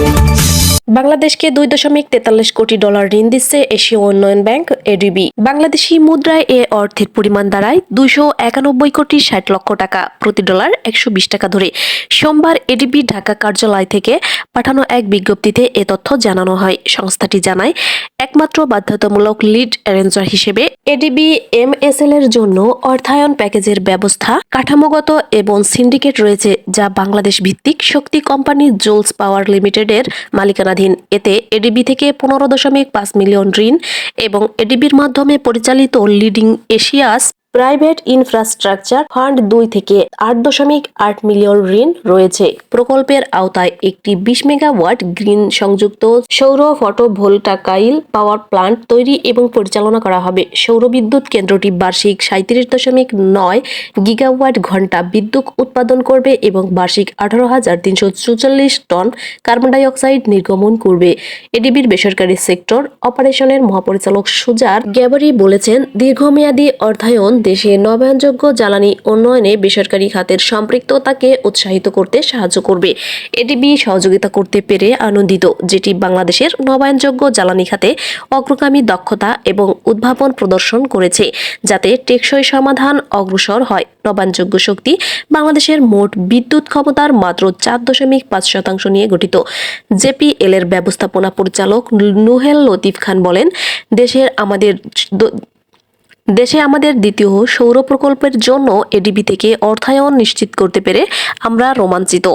Thank you. বাংলাদেশকে দুই দশমিক তেতাল্লিশ কোটি ডলার ঋণ দিচ্ছে এশীয় উন্নয়ন ব্যাংক এডিবি বাংলাদেশি মুদ্রায় এ অর্থের পরিমাণ দাঁড়ায় দুইশো একানব্বই কোটি ষাট লক্ষ টাকা প্রতি ডলার একশো বিশ টাকা ধরে। সোমবার এডিবি ঢাকা কার্যালয় থেকে পাঠানো এক বিজ্ঞপ্তিতে এ তথ্য জানানো হয়। সংস্থাটি জানায়, একমাত্র বাধ্যতামূলক লিড অ্যারেঞ্জার হিসেবে এডিবি এমএসএল এর জন্য অর্থায়ন প্যাকেজের ব্যবস্থা কাঠামোগত এবং সিন্ডিকেট রয়েছে, যা বাংলাদেশ ভিত্তিক শক্তি কোম্পানি জোলস পাওয়ার লিমিটেডের মালিকানাধীন এতে এডিবি থেকে পনেরো দশমিক পাঁচ মিলিয়ন ঋণ এবং এডিবির মাধ্যমে পরিচালিত leading Asia's private infrastructure fund দুই থেকে আট দশমিক আট মিলিয়ন ঋণ রয়েছে। প্রকল্পের আওতায় একটি বিশ মেগাওয়াট গ্রিন সংযুক্ত সৌর ফটোভোল্টাকাইল পাওয়ার প্লান্ট তৈরি এবং পরিচালনা করা হবে। সৌর বিদ্যুৎ কেন্দ্রটি বার্ষিক সাঁত্রিশ দশমিক নয় গিগাওয়াট ঘণ্টা বিদ্যুৎ উৎপাদন করবে এবং বার্ষিক আঠারো হাজার তিনশো চুচল্লিশ টন কার্বন ডাই অক্সাইড নির্গমন করবে। এডিবির বেসরকারি সেক্টর অপারেশনের মহাপরিচালক সুজার গ্যাবারি বলেছেন, দীর্ঘমেয়াদী অর্থায়ন দেশে নবায়নযোগ্য জ্বালানি উন্নয়নে বেসরকারি খাতের সম্পৃক্ততাকে উৎসাহিত করতে সাহায্য করবে। এডিবি সহযোগিতা করতে পেরে আনন্দিত, যেটি বাংলাদেশের নবায়নযোগ্য জ্বালানি খাতে অগ্রগামী দক্ষতা এবং উদ্ভাবন প্রদর্শন করেছে, যাতে টেকসই সমাধান অগ্রসর হয়। নবায়নযোগ্য শক্তি বাংলাদেশের মোট বিদ্যুৎ ক্ষমতার মাত্র চার দশমিক পাঁচ শতাংশ নিয়ে গঠিত। জেপিএল এর ব্যবস্থাপনা পরিচালক নুহেল লতিফ খান বলেন, দেশের আমাদের দেশে আমাদের দ্বিতীয় সৌর প্রকল্পের জন্য এডিবি থেকে অর্থায়ন নিশ্চিত করতে পেরে আমরা রোমাঞ্চিত।